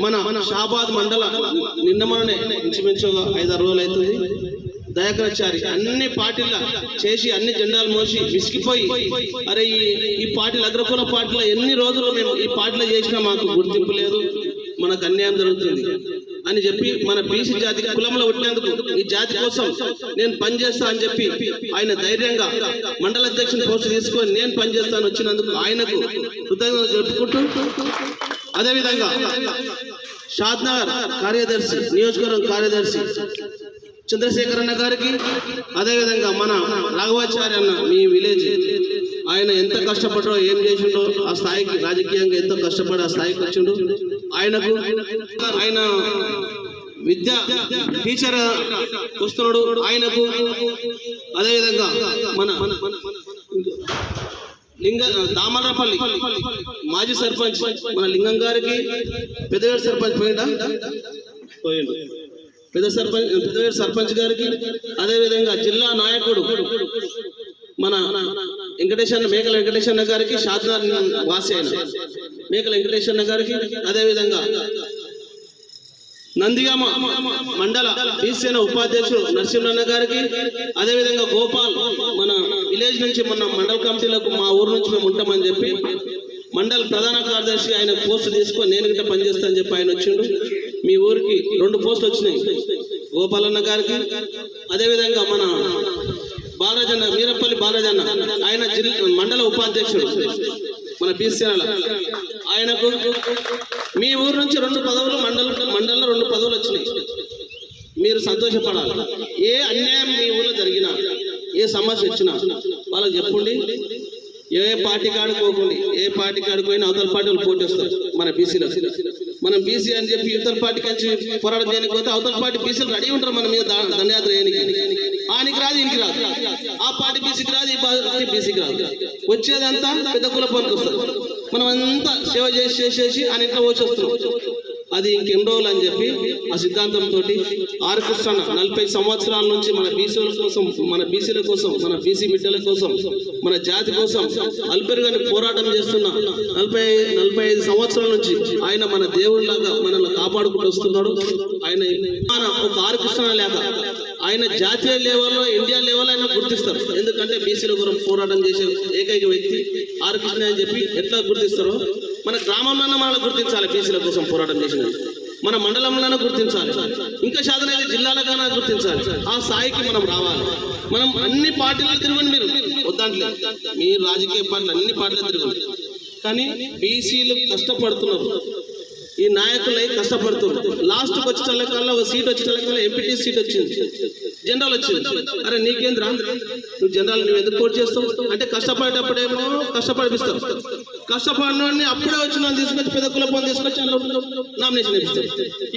మన మన షాబాద్ మండల నిన్న మననే ఇంచుమించు ఐదారు రోజులు అవుతుంది. దయాకరాచారి అన్ని పార్టీల చేసి అన్ని జెండాలు మోసి విసిగిపోయి అరే ఈ ఈ పార్టీలు అగ్రకుల పార్టీలో ఎన్ని రోజులు మేము ఈ పార్టీలో చేసినా మాకు గుర్తింపు లేదు మనకు అన్యాయం జరుగుతుంది అని చెప్పి మన బీసీ జాతి కులంలో ఉండేందుకు ఈ జాతి కోసం నేను పనిచేస్తా అని చెప్పి ఆయన ధైర్యంగా మండల అధ్యక్షుని పోస్ట్ తీసుకొని నేను పనిచేస్తాను వచ్చినందుకు ఆయనకు కృతజ్ఞతలు జరుపుకుంటూ అదేవిధంగా షాద్నగర్ కార్యదర్శి నియోజకవర్గం కార్యదర్శి చంద్రశేఖర్ అన్న గారికి అదేవిధంగా మన రాఘవాచార్య అన్న మీ విలేజ్. ఆయన ఎంత కష్టపడో ఏం చేసిండో ఆ స్థాయికి రాజకీయంగా ఎంతో కష్టపడి ఆ స్థాయికి వచ్చిండు. ఆయనకు ఆయన విద్య టీచర్ వస్తున్నాడు. ఆయనకు అదేవిధంగా మన లింగ దామరపల్లి. మాజీ సర్పంచ్ మన లింగం గారికి పెద్దగారి సర్పంచ్ పోయిందా? పోయిండు. పెద్ద సర్పంచ్ పెద్దగారి సర్పంచ్ గారికి అదేవిధంగా జిల్లా నాయకుడు మన వెంకటేశ్వర మేకల వెంకటేశ్వర గారికి షాద్నార్ వాసి అయిన. మేకల వెంకటేశ్వర గారికి అదేవిధంగా నందిగామ మండల బీసీన ఉపాధ్యక్షుడు నరసింహన్న గారికి అదేవిధంగా గోపాల్ మన విలేజ్ నుంచి మన మండల కమిటీలకు మా ఊరు నుంచి మేము ఉంటామని చెప్పి మండల ప్రధాన కార్యదర్శి ఆయన పోస్టు తీసుకొని నేను గిట్ట పనిచేస్తానని చెప్పి ఆయన వచ్చిండు. మీ ఊరికి రెండు పోస్టులు వచ్చినాయి. గోపాలన్న గారికి అదేవిధంగా మన బాలరాజన్న వీరపల్లి బాలరాజన్న ఆయన జిల్లా మండల ఉపాధ్యక్షుడు. మన బీసీల ఆయనకు మీ ఊరు నుంచి రెండు పదవులు మండల మండలంలో రెండు పదవులు వచ్చినాయి. మీరు సంతోషపడాలి. ఏ అన్యాయం మీ ఊళ్ళో జరిగినా ఏ సమస్య వచ్చినా వాళ్ళకి చెప్పండి. ఏ పార్టీ కాడికి ఏ పార్టీ కాడికి పోయినా అవతల పార్టీ వాళ్ళు మన బీసీలో మనం బీసీ అని చెప్పి ఇవతల పార్టీ కంచి పోరాటం చేయడానికి పోతే అవతల పార్టీ బీసీలు రెడీ ఉంటారు మన మీద దండయాత్ర చేయడానికి. ఆనికి రాదు ఇంటికి రాదు. ఆ పార్టీ బీసీకి రాదు ఈ పార్టీ బీసీకి రాదు. వచ్చేదంతా పెద్ద కుల పనికి వస్తారు మనం అంతా సేవ చేసి చేసేసి ఆయన ఇంట్లో వచ్చి వస్తున్నాం అది ఇంకెన్ని రోజులు అని చెప్పి ఆ సిద్ధాంతంతో ఆర్ కృష్ణ నలభై సంవత్సరాల నుంచి మన బీసీల కోసం మన బీసీల కోసం మన బీసీ బిడ్డల కోసం మన జాతి కోసం అల్పెరుగని పోరాటం చేస్తున్న నలభై నలభై ఐదు సంవత్సరాల నుంచి ఆయన మన దేవుడిలాగా మనల్ని కాపాడుకుంటూ వస్తున్నాడు. ఆయన ఒక ఆర్ కృష్ణ లేక ఆయన జాతీయ లెవెల్లో ఇండియా లెవెల్ ఆయన గుర్తిస్తారు. ఎందుకంటే బీసీల గురించి పోరాటం చేసే ఏకైక వ్యక్తి ఆర్ కృష్ణ అని చెప్పి ఎట్లా గుర్తిస్తారో మన గ్రామంలోనే మనల్ని గుర్తించాలి. బీసీల కోసం పోరాటం చేసిన మన మండలంలోనే గుర్తించాలి. ఇంకా శాతం అయితే జిల్లాలకైనా గుర్తించాలి. ఆ స్థాయికి మనం రావాలి. మనం అన్ని పార్టీలు తిరగండి మీరు. దాంట్లో మీరు రాజకీయ పార్టీలు అన్ని పార్టీలు తిరగండి. కానీ బీసీలు కష్టపడుతున్నారు. ఈ నాయకులై కష్టపడుతున్నారు. లాస్ట్ వచ్చి కల్లా ఒక సీట్ వచ్చి కల్లా ఎంపీటీ సీట్ వచ్చింది. జనరల్ వచ్చింది. అరే నీకేంద్రా? నువ్వు జనరల్ నువ్వు ఎందుకు పోటీ చేస్తావు? అంటే కష్టపడేటప్పుడేమో కష్టపడిపిస్తావు కష్టపడినోడిని అప్పుడే వచ్చిన తీసుకొచ్చి పెద్ద కులపం తీసుకొచ్చి నామినేషన్ ఇస్తారు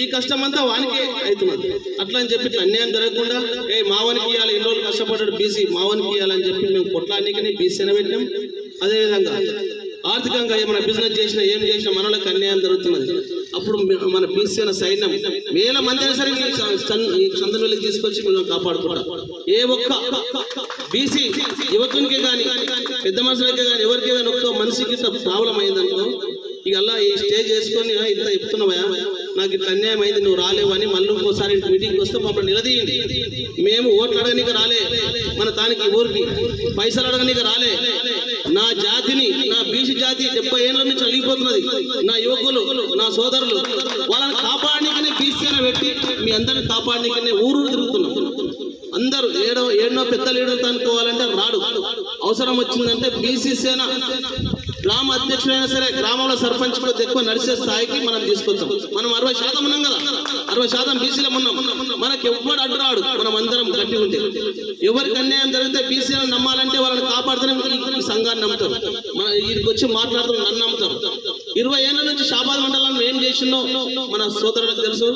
ఈ కష్టం అంతా వానికే అవుతున్నది. అట్లా అని చెప్పి ఇట్లా అన్యాయం జరగకుండా ఏ మావానికి ఇవ్వాలి ఎన్ని రోజులు కష్టపడ్డాడు బీసీ మావానికి ఇవ్వాలని చెప్పి మేము కొట్లానికి బీసీ పెట్టాం. అదేవిధంగా ఆర్థికంగా ఏమైనా బిజినెస్ చేసినా ఏం చేసినా మనలకు అన్యాయం జరుగుతున్నది. అప్పుడు మన బీసీ సైన్యం వేల మంది అయినా సరే ఈ చందనవెల్లికి తీసుకొచ్చి మనం కాపాడుకుంటాం. ఏ ఒక్క బీసీ యువకునికి కానీ పెద్ద మనుషులకే కానీ ఎవరికి కానీ ఒక్క మనిషికి ప్రాబ్లం అయిందనుకో ఇక అలా ఈ స్టేజ్ చేసుకొని ఇంత చెప్తున్నావా? నాకు ఇట్లా అన్యాయం అయింది నువ్వు రాలేవు అని మళ్ళీ ఇంకోసారి మీటింగ్కి వస్తే మమ్మల్ని నిలదీయండి. మేము ఓట్లు అడగనీకి రాలే. మన తానికి ఊరికి పైసలు అడగనీకి రాలే. నా జాతిని నా బీసీ జాతి డెబ్బై ఏళ్ళ నుంచి అలిగిపోతున్నది నా యువకులు నా సోదరులు వాళ్ళని కాపాడనీకనే బీసీ పెట్టి మీ అందరిని కాపాడనీకనే ఊరు తిరుగుతున్నాం. అందరూ ఏడో ఏడో పెద్ద లీడర్తో అనుకోవాలంటే రాడు. అవసరం వచ్చిందంటే బీసీ సేన గ్రామ అధ్యక్షుడైనా సరే గ్రామంలో సర్పంచ్ కూడా ఎక్కువ నడిచే స్థాయికి మనం తీసుకొచ్చాం. మనం అరవై శాతం ఉన్నాం కదా. అరవై శాతం బీసీలో ఉన్నాం. మనకి ఎవ్వడు అడ్డు రాడు. మనం అందరం గట్టి ఉంటే. ఎవరికి అన్యాయం జరిగితే బీసీలను నమ్మాలంటే వాళ్ళని కాపాడుతూనే ఈ- సంఘాన్ని నమ్ముతారు. మన వీరికి వచ్చి మాట్లాడుతున్న నన్ను నమ్ముతారు. ఇరవై ఏళ్ళ నుంచి షాబాద్ మండలం ఏం మన సోదరులకు తెలుసు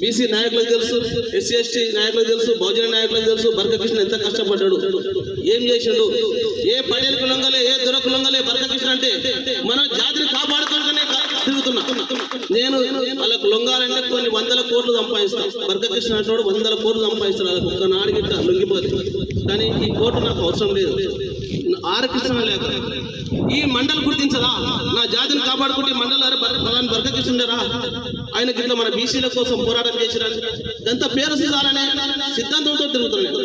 బీసీ నాయకులకు తెలుసు ఎస్సీ ఎస్టీ నాయకులకు తెలుసు బహుజన నాయకులకు తెలుసు బర్గకృష్ణ ఎంత కష్టపడ్డాడు ఏం చేసిండు ఏ పడేలకు లొంగలే ఏ దొరకు లొంగలే బర్గకృష్ణ అంటే మన జాతిని కాపాడుతుంటేనే తిరుగుతున్నా నేను వాళ్ళకు లొంగాలంటే కొన్ని వందల కోట్లు సంపాదిస్తాను బర్గకృష్ణ అంటున్నాడు వందల కోట్లు సంపాదిస్తాడు వాళ్ళకు ఒక్క నాడు గిట్ట కానీ ఈ కోట్లు నాకు అవసరం లేదు. ఆర్ కృష్ణ ఈ మండలి గుర్తించదా? నా జాతిని కాపాడుకుంటే ఈ మండలి అరే బలాన్ని బరకృష్ణుడరా ఆయన ఇట్లా మన బీసీల కోసం పోరాటం చేసిరా? ఎంత పేరు సిద్ధాలనే సిద్ధాంతంతో తిరుగుతున్నాడు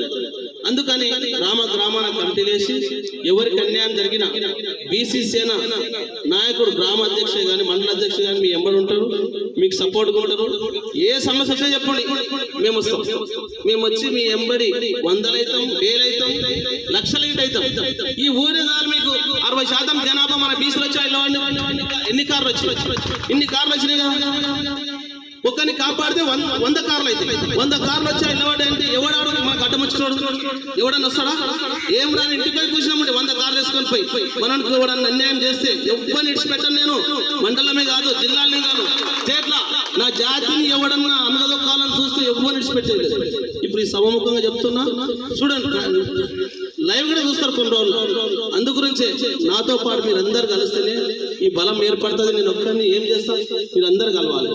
అందుకని గ్రామ గ్రామాన కమిటీలేసి ఎవరికి అన్యాయం జరిగిన బీసీ సేన నాయకుడు గ్రామ అధ్యక్షుడు కానీ మండల అధ్యక్షుడు కానీ మీ ఎంబడి ఉంటారు. మీకు సపోర్ట్ ఉంటారు. ఏ సమస్య వచ్చినా చెప్పండి. మేము వస్తాం. మేము వచ్చి మీ ఎంబడి వందలైతాం వేలైతాం లక్షల ఇంటి అవుతాం ఈ ఊరే కాదు మీకు. అరవై శాతం జనాభా మన బీచ్లు వచ్చాయి. ఎన్ని- కార్లు వచ్చాయి ఇన్ని కార్లు వచ్చినాయి కదా. ఒక్కరిని కాపాడితే వంద వంద కార్లు అయితే వంద కార్లు వచ్చా నిలబడి అంటే ఎవడాడు మనకు అడ్డం వచ్చినోడు ఎవడన్నా వస్తాడా? ఏం రాని ఇంటిపై కూర్చున్నామంటే వంద కార్లు వేసుకొని పోయి. మనకు ఎవడన్నా అన్యాయం చేస్తే ఎవరిని ఇడిచిపెట్టను నేను. మండలమే కాదు జిల్లాలనే కాదు. స్టేట్ జాతిని ఎవడన్నా అన్నదొక్కాలని చూస్తే ఎవరిని ఇడిచిపెట్టేది ఇప్పుడు ఈ సభముఖంగా చెప్తున్నా చూడండి లైవ్ కూడా చూస్తారు కొన్ని రోజులు. అందు గురించే నాతో పాటు మీరందరు కలిస్తేనే ఈ బలం ఏర్పడుతుంది. నేను ఒక్కరిని ఏం చేస్తాను మీరు అందరు కలవాలి.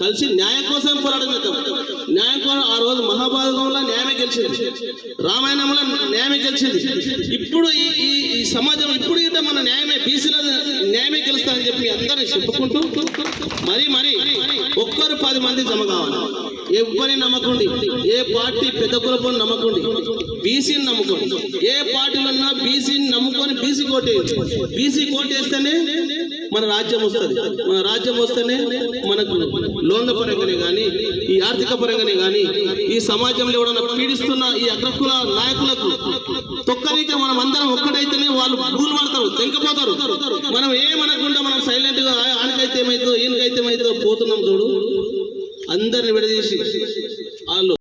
కలిసి న్యాయం కోసం పోరాటం చేద్దాం. న్యాయం కోసం ఆ రోజు మహాభారతంలో న్యాయమే గెలిచింది. రామాయణంలో న్యాయమే గెలిచింది. ఇప్పుడు ఈ ఈ సమాజం ఇప్పుడు ఇట మన న్యాయమే బీసీల న్యాయమే గెలుస్తారని చెప్పి అందరిని చెప్పుకుంటూ మరి మరి పది మంది జమ కావాలి. ఎవరిని నమ్మకండి. ఏ పార్టీ పెద్ద కులపని నమ్మకండి. బీసీని నమ్ముకోండి. ఏ పార్టీలో ఉన్నా బీసీని నమ్ముకొని బీసీ కోటేయండి. బీసీ కోటేస్తేనే మన రాజ్యం వస్తుంది. మన రాజ్యం వస్తేనే మనకు లోన్ల పరంగానే కానీ ఈ ఆర్థిక పరంగానే కానీ ఈ సమాజంలో ఎవడన్నా పీడిస్తున్న ఈ అగ్రకుల నాయకులకు తొక్కరిక మనం అందరం ఒక్కటైతేనే వాళ్ళు భూలు పడతారు తెంకపోతారు. మనం ఏమనకుండా మనం సైలెంట్గా ఆనకైతే ఏమైతుందో ఈయనకైతే ఏమైతుందో పోతున్నాం చూడు. అందరిని విడదీసి వాళ్ళు